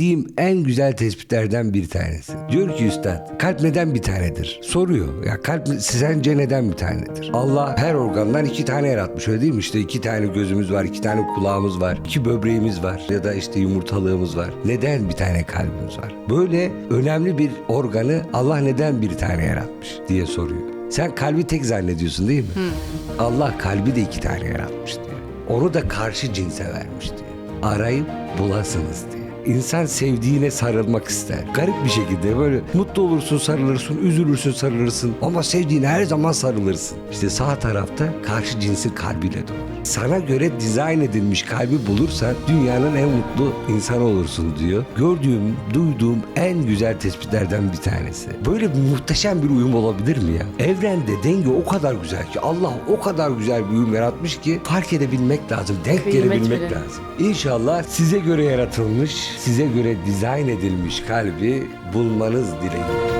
Sevdiğim en güzel tespitlerden bir tanesi. Diyor ki üstad kalp neden bir tanedir? Soruyor. Ya kalp sence neden bir tanedir? Allah her organdan iki tane yaratmış öyle değil mi? İşte iki tane gözümüz var, iki tane kulağımız var, iki böbreğimiz var ya da işte yumurtalığımız var. Neden bir tane kalbimiz var? Böyle önemli bir organı Allah neden bir tane yaratmış diye soruyor. Sen kalbi tek zannediyorsun değil mi? Allah kalbi de iki tane yaratmış diyor. Onu da karşı cinse vermiş diyor. Arayıp bulasınız diye. İnsan sevdiğine sarılmak ister. Garip bir şekilde böyle mutlu olursun sarılırsın, üzülürsün sarılırsın ama sevdiğine her zaman sarılırsın. İşte sağ tarafta karşı cinsin kalbiyle dolu. Sana göre dizayn edilmiş kalbi bulursan dünyanın en mutlu insanı olursun diyor. Gördüğüm, duyduğum en güzel tespitlerden bir tanesi. Böyle bir muhteşem bir uyum olabilir mi ya? Evrende denge o kadar güzel ki Allah o kadar güzel bir uyum yaratmış ki fark edebilmek lazım, denk Kıymet gelebilmek bilin. lazım. İnşallah size göre yaratılmış, size göre dizayn edilmiş kalbi bulmanız dileğiyle.